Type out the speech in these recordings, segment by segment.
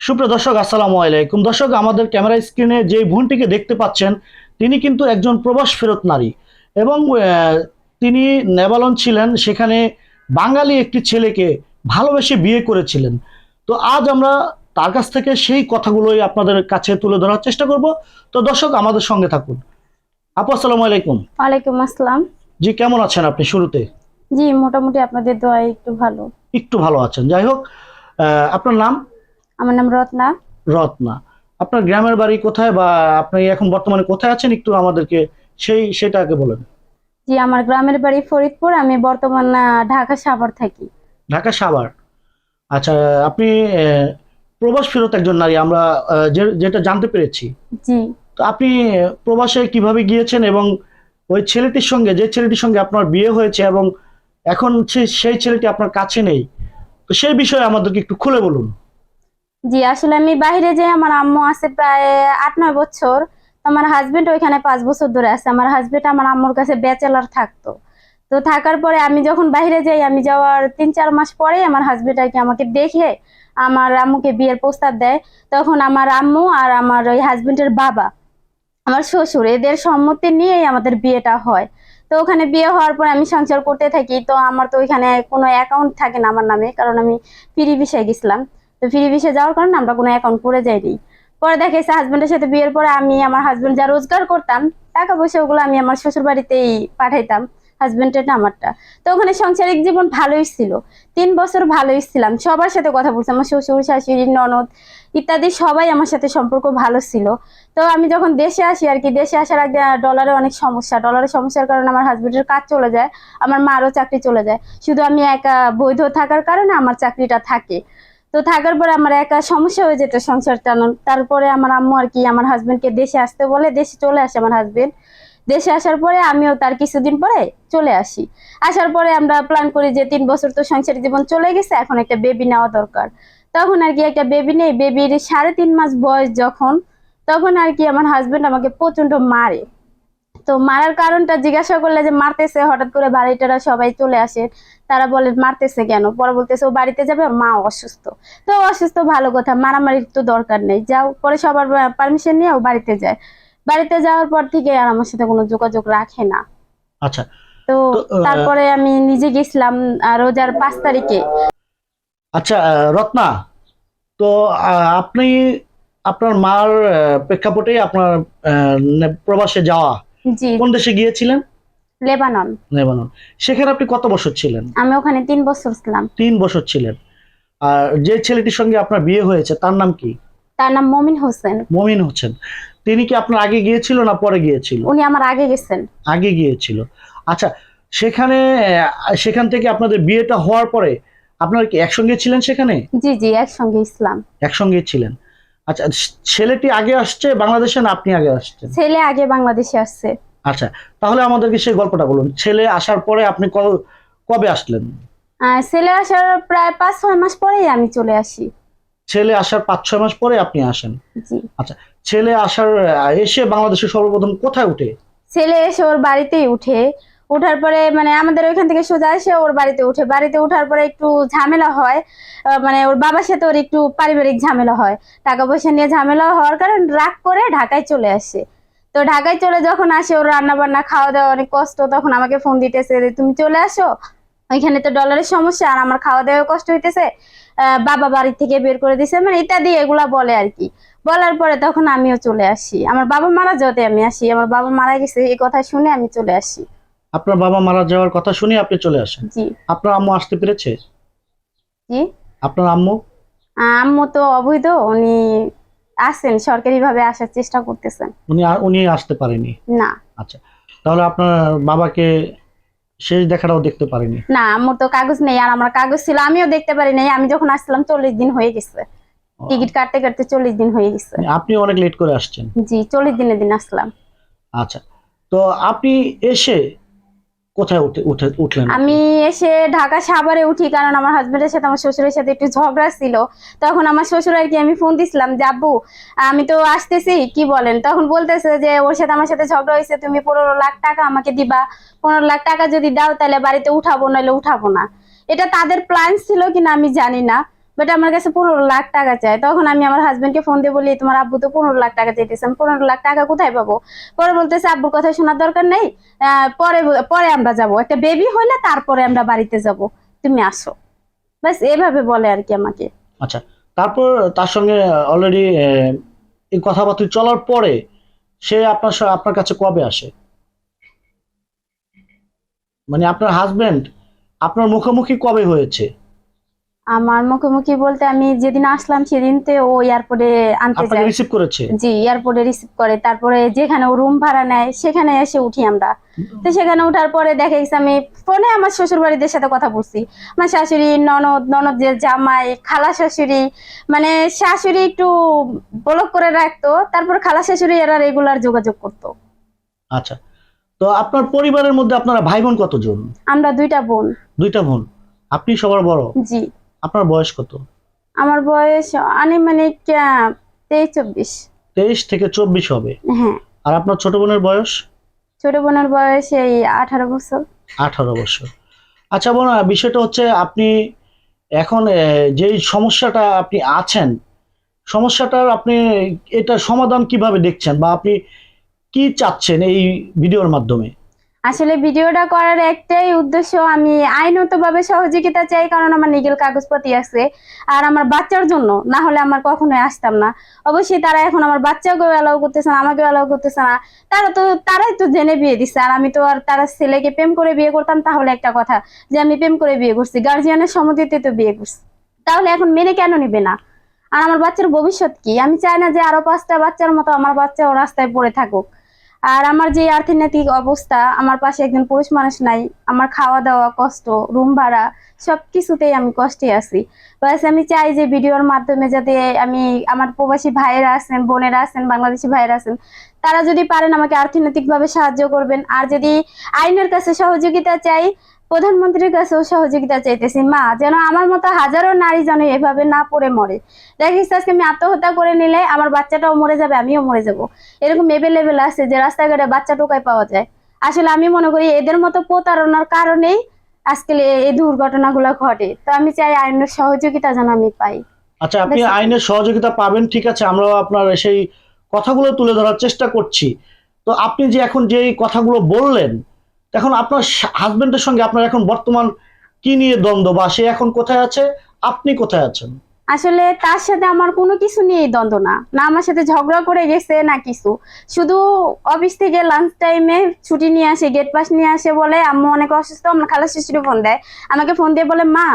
সুপ্রিয় দর্শক আসসালামু আলাইকুম। দর্শক আমাদের ক্যামেরা স্ক্রিনে যে বোনটিকে দেখতে পাচ্ছেন তিনি কিন্তু একজন প্রবাস ফেরত নারী এবং তিনি নেবালন ছিলেন সেখানে বাঙালি একটি ছেলেকে ভালোবেসে বিয়ে করেছিলেন। তো আজ আমরা তার কাছ থেকে সেই কথাগুলোই আপনাদের কাছে তুলে ধরার চেষ্টা করব। তো দর্শক আমাদের সঙ্গে থাকুন। আপু আসসালামু আলাইকুম। ওয়ালাইকুম আসসালাম। জি কেমন আছেন আপনি শুরুতে? জি মোটামুটি আপনাদের দোয়ায় একটু ভালো। একটু ভালো আছেন। যাই হোক আহ, আপনার নাম? আমার নাম রত্না। রত্না। আপনার গ্রামের বাড়ি কোথায় বা আপনি এখন বর্তমানে কোথায় আছেন একটু আমাদেরকে সেই সেটা আগে বলেন। জি আমার গ্রামের বাড়ি ফরিদপুর আমি বর্তমান ঢাকা সাভার থাকি। ঢাকা সাভার। আচ্ছা আপনি প্রবাস ফেরত একজন নারী আমরা যেটা জানতে পেরেছি। জি। তো আপনি প্রবাসে কীভাবে গিয়েছেন এবং ওই ছেলেটির সঙ্গে যে ছেলেটির সঙ্গে আপনার বিয়ে হয়েছে এবং এখন সেই ছেলেটি আপনার কাছে নেই তো সেই বিষয়ে আমাদেরকে একটু খুলে বলুন। জি, আসলে আমি বাইরে যে আমার আম্মু আছে প্রায় আট নয় বছর, আমার হাজবেন্ড ওইখানে পাঁচ বছর ধরে আছে। আমার হাজবেন্ড আমার আম্মুর কাছে ব্যাচেলার থাকতো। তো থাকার পরে আমি যখন বাইরে যাই, আমি যাওয়ার তিন চার মাস পরে আমার হাজবেন্ড আর কি আমাকে দেখে আমার আম্মুকে বিয়ের প্রস্তাব দেয়। তখন আমার আম্মু আর আমার ওই হাজবেন্ডের বাবা, আমার শ্বশুর, এদের সম্মতি নিয়েই আমাদের বিয়েটা হয়। তো ওখানে বিয়ে হওয়ার পর আমি সংসার করতে থাকি, তো আমার তো ওইখানে কোনো অ্যাকাউন্ট থাকে না আমার নামে, কারণ আমি ফ্রি বিষয়ে গেছিলাম। তো ফ্রি বিষয়ে যাওয়ার কারণে আমরা কোনো অ্যাকাউন্ট করে যাইনি। পরে দেখেছে হাজবেন্ডের সাথে বিয়ের পরে আমি আমার হাজবেন্ড যা রোজগার করতাম, টাকা পয়সা ওগুলো আমি আমার শ্বশুর বাড়িতেই পাঠাইতাম হাজবেন্ডের আমারটা তো ওখানে সাংসারিক জীবন ভালোই ছিল। তিন বছর ভালোই ছিলাম। সবার সাথে কথা বলছি আমার শ্বশুর, শাশুড়ি, ননদ ইত্যাদি সবাই আমার সাথে সম্পর্ক ভালো ছিল। তো আমি যখন দেশে আসি আর কি, দেশে আসার আগে ডলারে অনেক সমস্যা। ডলারের সমস্যার কারণে আমার হাজবেন্ডের কাজ চলে যায়, আমার মারও চাকরি চলে যায়। শুধু আমি একা বৈধ থাকার কারণে আমার চাকরিটা থাকে। তো থাকার পরে আমার একা সমস্যা হয়ে যেত সংসার চালানো তারপরে আমার আম্মু আর কি আমার হাজবেন্ডকে দেশে আসতে বলে, দেশে চলে আসে আমার হাজবেন্ড দেশে আসার পরে আমিও তার কিছুদিন পরে চলে আসি। আসার পরে আমরা প্ল্যান করি যে তিন বছর তো সংসার জীবন চলে গেছে, এখন একটা বেবি নেওয়া দরকার। তখন আর কি একটা বেবি নেই বেবির সাড়ে তিন মাস বয়স যখন, তখন আর কি আমার হাজবেন্ড আমাকে প্রচণ্ড মারে। তো মারার কারণটা জিজ্ঞাসা করলে যে মারতেছে হঠাৎ করে বাড়িটারা সবাই চলে আসে তারা বলে মারতেছে কেন? পরে বলতেছে ও বাড়িতে যাবে ওর মা অসুস্থ। তো অসুস্থ ভালো কথা মারামারির তো দরকার নেই। যাও পরে সবার পারমিশন নিয়ে ও বাড়িতে যায়। বাড়িতে যাওয়ার পর থেকে আর আমার সাথে কোনো যোগাযোগ রাখে না। আচ্ছা। তো তারপরে আমি নিজে গেছিলাম রোজার পাঁচ তারিখে। আচ্ছা রত্না তো আপনি আপনার মার প্রেক্ষাপটে আপনার প্রবাসে যাওয়া জি। কোন দেশে গিয়েছিলেন? লেবানন। লেবানন। সেখানে আপনি কত বছর ছিলেন? আমি ওখানে তিন বছর ছিলাম। তিন বছর ছিলেন। আর যে ছেলেটির সঙ্গে আপনার বিয়ে হয়েছে তার নাম কি? তার নাম মমিন হোসেন। মমিন হোসেন। তিনি কি আপনার আগে গিয়েছিল না পরে গিয়েছিল? উনি আমার আগে গেছেন। আগে গিয়েছিল। আচ্ছা সেখানে সেখান থেকে আপনাদের বিয়েটা হওয়ার পরে আপনারা কি একসঙ্গে ছিলেন সেখানে? জি জি একসঙ্গে ইসলাম একসঙ্গে ছিলেন। আচ্ছা ছেলেটি আগে আসছে বাংলাদেশে না আপনি আগে আসছেন? ছেলে আগে বাংলাদেশে আসছে। আচ্ছা তাহলে আমাদেরকে সেই গল্পটা বলুন। ছেলে আসার পরে আপনি কবে আসলেন? ছেলে আসার প্রায় পাঁচ ছয় মাস পরেই আমি চলে আসি। ছেলে আসার পাঁচ ছয় মাস পরে আপনি আসেন? জি। ছেলে আসার এসে বাংলাদেশে সর্বপ্রথম কোথায় উঠে? ছেলে এসে ওর বাড়িতেই উঠে। ওঠার পরে মানে আমাদের ওইখান থেকে সোজা এসে ওর বাড়িতে উঠে। বাড়িতে ওঠার পরে একটু ঝামেলা হয়। মানে ওর বাবার সাথে ওর একটু পারিবারিক ঝামেলা হয়। টাকা পয়সা নিয়ে ঝামেলা হওয়ার কারণে রাগ করে ঢাকায় চলে আসে। তো ঢাকায় চলে যখন আসে ওর রান্না বান্না খাওয়া দাওয়া অনেক কষ্ট, তখন আমাকে ফোন দিতেছে যে, তুমি চলে আসো? ওইখানে তো ডলারের সমস্যা, আর আমার খাওয়া দাওয়া কষ্ট হইতেছে। বাবা বাড়ি থেকে বের করে দিছে। মানে ইত্যাদি এগুলা বলে আর কি। বলার পরে তখন আমিও চলে আসি। আমার বাবা মারা যাওয়াতে আমি আসি। আমার বাবা মারা গেছে এই কথা শুনে আমি চলে আসি। আপনার বাবা মারা যাওয়ার কথা শুনে আপনি চলে আসেন। জি। আপনার আম্মু আসতে পেরেছে? জি। আপনার আম্মু? আম্মু তো অবৈধ উনি আসেন সরকারি ভাবে আসার চেষ্টা করতেছেন। উনি উনি আসতে পারেনি? না। আচ্ছা তাহলে আপনার বাবাকে শেষ দেখাটাও দেখতে পারেনি? না আম্মুর তো কাগজ নেই আর আমার কাগজ ছিল আমিও দেখতে পারি নাই আমি যখন আসছিলাম চল্লিশ দিন হয়ে গেছে। টিকিট কাটতে কাটতে চল্লিশ দিন হয়ে গেছে। আপনি অনেক লেট করে আসছেন? জি চল্লিশ দিনের দিন আসলাম। আচ্ছা তো আপনি এসে কোথায় উঠে উঠে, উঠলেন আমি এসে ঢাকা সাভারে উঠি, কারণ আমার হাজবেন্ডের সাথে, আমার শ্বশুরের সাথে একটু ঝগড়া ছিল। তখন আমার শ্বশুর আর কি, আমি ফোন দিছিলাম, যে আব্বু, আমি তো আসতেছি, কি বলেন? তখন বলতেছে যে, ওর সাথে আমার সাথে ঝগড়া হয়েছে, তুমি পনেরো লাখ টাকা আমাকে দিবা। পনেরো লাখ টাকা যদি দাও, তাহলে বাড়িতে উঠাবো নাহলে উঠাবো না। এটা তাদের প্ল্যান ছিল কিনা, আমি জানি না। বাট আমার কাছে পনেরো লাখ টাকা চাই তখন আমি আমার হাজবেন্ডকে ফোন দিয়ে বলি, তোমার আব্বু তো পনেরো লাখ টাকা চাইতেছে। আমি পনেরো লাখ টাকা কোথায় পাবো? পরে বলতেছে আব্বুর কথা শোনার দরকার নেই। পরে পরে আমরা যাব। একটা বেবি হইলে তারপরে আমরা বাড়িতে যাব। তুমি আসো। বাস এভাবে বলে আর কি আমাকে। আচ্ছা তারপর তার সঙ্গে অলরেডি এই কথাবার্তা চলার পরে সে আপনার আপনার কাছে কবে আসে? মানে আপনার হাজবেন্ড আপনার মুখোমুখি কবে হয়েছে? আমার মুখোমুখি বলতে আমি যেদিন আসলাম সেদিন তো ও এয়ারপোর্টে আনতে যায়। রিসিভ করেছে? জি এয়ারপোর্টে রিসিভ করে। তারপরে যেখানে ও রুম ভাড়া নেয় সেখানে এসে উঠি আমরা। তো সেখানে ওঠার পরে দেখা গেছে আমি ফোনে আমার শ্বশুর বাড়িদের সাথে কথা বলছি। আমার শাশুড়ি ননদ ননদ যে জামাই খালা শাশুড়ি মানে শাশুড়ি একটু ব্লক করে রাখতো তারপর খালা শাশুড়ি এরা রেগুলার যোগাযোগ করতো। আচ্ছা। তো আপনার পরিবারের মধ্যে আপনারা ভাই বোন কতজন? আমরা দুইটা বোন। দুইটা বোন। আপনি সবার বড়? জি। আপনার বয়স কত? আমার বয়স আনুমানিক তেইশ চব্বিশ। তেইশ থেকে চব্বিশ হবে। হ্যাঁ। আর আপনার ছোট বোনের বয়স? ছোট বোনের বয়স এই আঠারো বছর। আঠারো বছর। আচ্ছা বোন বিষয়টা হচ্ছে আপনি এখন যেই সমস্যাটা আপনি আছেন সমস্যাটার আপনি এটার সমাধান কীভাবে দেখছেন বা আপনি কি চাচ্ছেন এই ভিডিওর মাধ্যমে? আসলে ভিডিওটা করার একটাই উদ্দেশ্য, আমি আইনতভাবে সহযোগিতা চাই, কারণ আমার নিগেল কাগজপত্র আছে, আর আমার বাচ্চার জন্য, না হলে আমার কখনোই আসতাম না। অবশ্যই তারা এখন আমার বাচ্চাকেও অ্যালাউ করতেছে না, আমাকেও অ্যালাউ করতেছে না। তারা তো, তারাই তো জেনে বিয়ে দিচ্ছে আর আমি তো আর তারা ছেলেকে প্রেম করে বিয়ে করতাম, তাহলে একটা কথা যে আমি প্রেম করে বিয়ে করছি গার্জিয়ানের সম্মতিতে তো বিয়ে করছি। তাহলে এখন মেনে কেন নিবে না? আর আমার বাচ্চার ভবিষ্যৎ কি? আমি চাই না যে আরও পাঁচটা বাচ্চার মতো আমার বাচ্চাও রাস্তায় পড়ে থাকুক। আর আমার যে অর্থনৈতিক অবস্থা, আমার পাশে একজন পুরুষ মানুষ নাই, আমার খাওয়া দাওয়া কষ্ট, রুম ভাড়া সব কিছুতেই আমি কষ্টে আছি। প্লাস আমি চাই যে ভিডিওর মাধ্যমে যাতে আমি আমার প্রবাসী ভাইয়েরা আছেন, বোনেরা আছেন, বাংলাদেশি ভাইয়েরা আছেন, তারা যদি পারেন আমাকে অর্থনৈতিকভাবে সাহায্য করবেন। আর যদি আইনের কাছে সহযোগিতা চাই প্রধানমন্ত্রীর কাছেও সহযোগিতা চাইতেছি মা যেন আমার মতো হাজারো নারী যেন এভাবে না পড়ে মরে। দেখিস আজকে আমি আত্মহত্যা করে নিলে আমার বাচ্চাটাও মরে যাবে আমিও মরে যাব। এরকম এভেলেবেল আছে যে রাস্তাঘাটে বাচ্চা টোকায় পাওয়া যায়। আসলে আমি মনে করি এদের মতো প্রতারণার কারণেই আজকে এই দুর্ঘটনাগুলো ঘটে। তো আমি চাই আইনের সহযোগিতা যেন আমি পাই। আচ্ছা আপনি আইনের সহযোগিতা পাবেন ঠিক আছে আমরাও আপনার সেই কথাগুলো তুলে ধরার চেষ্টা করছি। তো আপনি যে এখন যে কথাগুলো বললেন এখন আপনার হাজবেন্ডের সঙ্গে আপনার এখন বর্তমান কি নিয়ে দ্বন্দ্ব বা সে এখন কোথায় আছে? আপনি কোথায় আছেন? আসলে তার সাথে আমার কোনো কিছু নিয়েই দ্বন্দ্ব না। না আমার সাথে ঝগড়া করে গেছে, না কিছু। শুধু অফিস থেকে লাঞ্চ টাইমে ছুটি নিয়ে আসে গেট পাস নিয়ে আসে বলে, আম্মু অনেক অসুস্থ, আমার খালা শিশুরে ফোন দেয়। আমাকে ফোন দিয়ে বলে, মা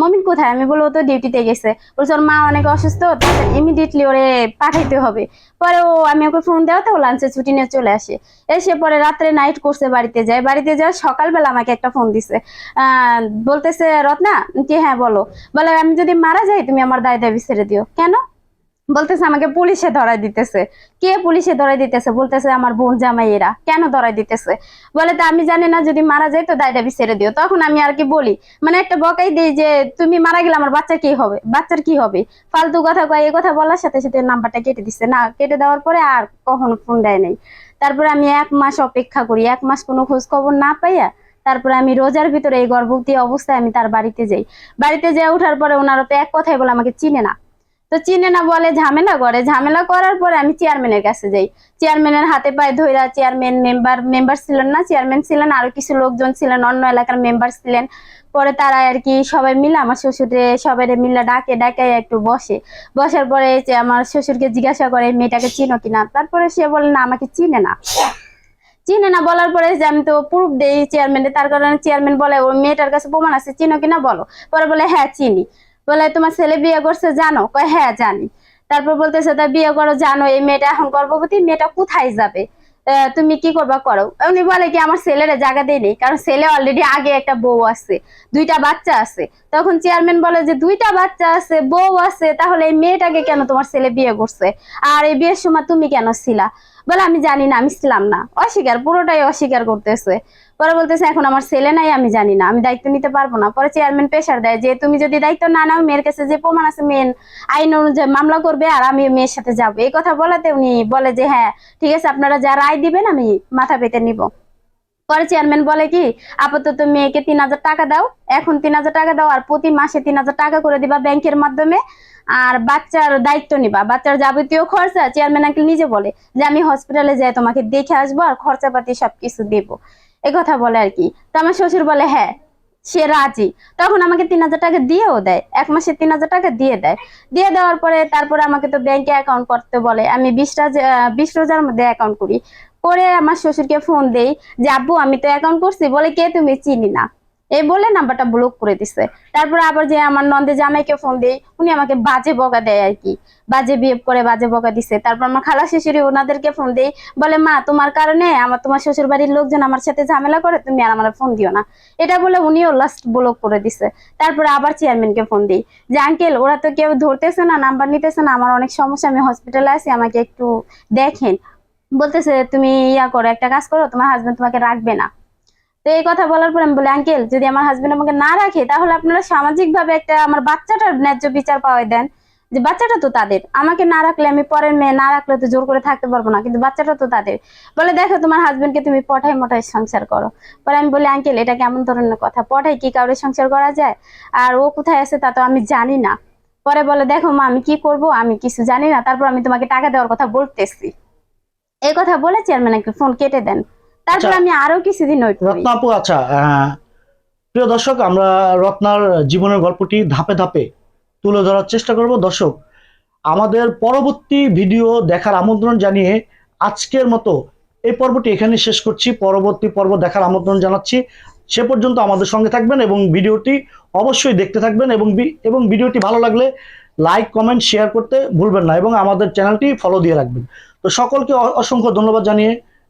মমিন কোথায়? আমি বলব তো ডিউটিতে গেছে। বলছে, ওর মা অনেক অসুস্থ ইমিডিয়েটলি ওরে পাঠাইতে হবে। পরে ও, আমি ওকে ফোন দেওয়া তো লাঞ্চে ছুটি নিয়ে চলে আসে। এসে পরে রাত্রে নাইট করছে বাড়িতে যায়। বাড়িতে যাওয়ার সকালবেলা আমাকে একটা ফোন দিছে। বলতেছে, রত্না, কি হ্যাঁ বলো। বলে, আমি যদি মারা যাই, তুমি আমার দায় দাবি ছেড়ে দিও। কেন? বলতেছে আমাকে পুলিশে ধরাই দিতেছে। কে পুলিশে ধরাই দিতেছে? বলতেছে আমার বোন জামাইয়েরা। কেন ধরাই দিতেছে? বলে তো আমি জানি না, যদি মারা যায় তো দায় দাবি ছেড়ে দিও। তখন আমি আর কি বলি মানে একটা বকাই দিই যে, তুমি মারা গেলে আমার বাচ্চা কি হবে? বাচ্চার কি হবে? ফালতু কথা কয় এই কথা বলার সাথে সাথে নাম্বারটা কেটে দিচ্ছে না, কেটে দেওয়ার পরে আর কখনো ফোন দেয় নাই। তারপরে আমি এক মাস অপেক্ষা করি, এক মাস কোনো খোঁজ খবর না পাইয়া তারপরে আমি রোজার ভিতরে এই গর্ভবতী অবস্থায় আমি তার বাড়িতে যাই। বাড়িতে যাই ওঠার পরে ওনারা তো এক কথাই বলে আমাকে চিনে না। তো চিনে না বলে ঝামেলা করে। ঝামেলা করার পরে আমি চেয়ারম্যানের কাছে যাই। চেয়ারম্যানের হাতে পায়ে ধইরা চেয়ারম্যান মেম্বার মেম্বার ছিলেন না চেয়ারম্যান ছিলেন, আরও কিছু লোকজন ছিলেন, অন্য এলাকার মেম্বার ছিলেন। পরে তারা আর কি সবাই মিলে আমার শ্বশুরে সবাই মিলে ডাকে ডাকে একটু বসে। বসার পরে যে আমার শ্বশুরকে জিজ্ঞাসা করে, মেয়েটাকে চিনো কিনা? তারপরে সে বলে, না, আমাকে চিনে না। চিনে না বলার পরে যে আমি তো প্রুফ দেই চেয়ারম্যানে তার কারণে চেয়ারম্যান বলে, ওই মেয়েটার কাছে প্রমাণ আছে, চিনো কিনা বলো? পরে বলে হ্যাঁ চিনি। বলে, তোমার ছেলে বিয়ে করছে, জানো? কয় হ্যাঁ জানি। তারপর বলতেছে, তা বিয়ে করো, জানো, এই মেয়েটা এখন গর্ভবতী, মেয়েটা কোথায় যাবে? তুমি কি করবা, করো। উনি বলে কি, আমার ছেলের জায়গা দেয়নি কারণ ছেলে অলরেডি আগে একটা বউ আছে, দুইটা বাচ্চা আছে। তখন চেয়ারম্যান বলে যে, দুইটা বাচ্চা আছে, বউ আছে, তাহলে এই মেয়েটাকে কেন তোমার ছেলে বিয়ে করছে? আর এই বিয়ের সময় তুমি কেন ছিলা? বলে, আমি জানি না, আমি ছিলাম না। অস্বীকার, পুরোটাই অস্বীকার করতেছে। পরে বলতেছে, এখন আমার ছেলে নাই, আমি জানি না, আমি দায়িত্ব নিতে পারব না। পরে চেয়ারম্যান প্রেশার দেয় যে, তুমি যদি দায়িত্ব না নাও, মেয়ের কাছে যে প্রমাণ আছে মেন আইন অনুযায়ী মামলা করবে আর আমি মেয়ের সাথে যাব। এই কথা বলাতে উনি বলে যে হ্যাঁ ঠিক আছে, আপনারা যা রায় দিবেন, আমি মাথা পেতে নিব। পরে চেয়ারম্যান বলে কি, আপাতত মেয়েকে তিন হাজার টাকা দাও, এখন তিন হাজার টাকা দাও আর প্রতি মাসে তিন হাজার টাকা করে দিবা ব্যাংকের মাধ্যমে। আর বাচ্চার দায়িত্ব নিবা। বাচ্চার যাবতীয় খরচা চেয়ারম্যান আঙ্কেল নিজে বলে যে, আমি হসপিটালে যাই, তোমাকে দেখে আসব আর খরচাপাতি সবকিছু দেবো। এ কথা বলে আর কি। তো আমার শ্বশুর বলে হ্যাঁ সে রাজি। তখন আমাকে তিন হাজার টাকা দিয়েও দেয়। এক মাসে তিন হাজার টাকা দিয়ে দেয়। দিয়ে দেওয়ার পরে তারপরে আমাকে তো ব্যাংকে অ্যাকাউন্ট করতে বলে, আমি বিশটা বিশ রোজার মধ্যে অ্যাকাউন্ট করি। করে আমার শ্বশুরকে ফোন দেই যে, আব্বু, আমি তো অ্যাকাউন্ট করছি। বলে, কে তুমি? চিনি না। এই বলে নাম্বারটা ব্লক করে দিছে। তারপরে আবার যে আমার নন্দে জামাইকে ফোন দেই উনি আমাকে বাজে বকা দেয় আর কি। বাজে বিহেভ করে, বাজে বকা দিছে। তারপর আমার খালা শিশুরি ওনাদেরকে ফোন দেই বলে, মা, তোমার কারণে আমার, তোমার শ্বশুর বাড়ির লোকজন আমার সাথে ঝামেলা করে, তুমি আর আমার ফোন দিও না। এটা বলে উনিও লাস্ট ব্লক করে দিছে। তারপরে আবার চেয়ারম্যানকে ফোন দিই যে আঙ্কেল ওরা তো কেউ ধরতেছে না নাম্বার নিতেছে না, আমার অনেক সমস্যা, আমি হসপিটালে আছি, আমাকে একটু দেখেন। বলতেছে, তুমি ইয়া করো, একটা কাজ করো, তোমার হাজবেন্ড তোমাকে রাখবে না। তো এই কথা বলার পর আমি বলি, আঙ্কেল, যদি আমার হাজবেন্ড আমাকে না রাখে, তাহলে আপনারা সামাজিক ভাবে একটা আমার বাচ্চাটার ন্যায্য বিচার পাওয়াই দেন। যে বাচ্চাটা তো তাদের। আমাকে না রাখলে আমি পরের মেয়ে, না রাখলে তো জোর করে থাকতে পারব না, কিন্তু বাচ্চাটা তো তাদের। বলে, দেখো, তোমার হাজবেন্ডকে তুমি পঠাই মঠাই সংসার করো। পরে আমি বলি, আঙ্কেল, এটা কেমন ধরনের কথা? পঠাই কি কাউরে সংসার করা যায়? আর ও কোথায় আছে তা তো আমি জানি না। পরে বলে, দেখো মা, আমি কি করব? আমি কিছু জানি না। তারপর আমি তোমাকে টাকা দেওয়ার কথা বলতেছি। এই কথা বলে চেয়ারম্যান একটা ফোন কেটে দেন। তারপর আচ্ছা। আমি আরও কিছুদিন ওয়েট করি আচ্ছা প্রিয় দর্শক আমরা রত্নার জীবনের গল্পটি ধাপে ধাপে তুলে ধরার চেষ্টা করব। দর্শক আমাদের পরবর্তী ভিডিও দেখার আমন্ত্রণ জানিয়ে আজকের মতো এই পর্বটি এখানে শেষ করছি। পরবর্তী পর্ব দেখার আমন্ত্রণ জানাচ্ছি। সে পর্যন্ত আমাদের সঙ্গে থাকবেন এবং ভিডিওটি অবশ্যই দেখতে থাকবেন এবং এবং ভিডিওটি ভালো লাগলে লাইক কমেন্ট শেয়ার করতে ভুলবেন না এবং আমাদের চ্যানেলটি ফলো দিয়ে রাখবেন। তো সকলকে অসংখ্য ধন্যবাদ জানিয়ে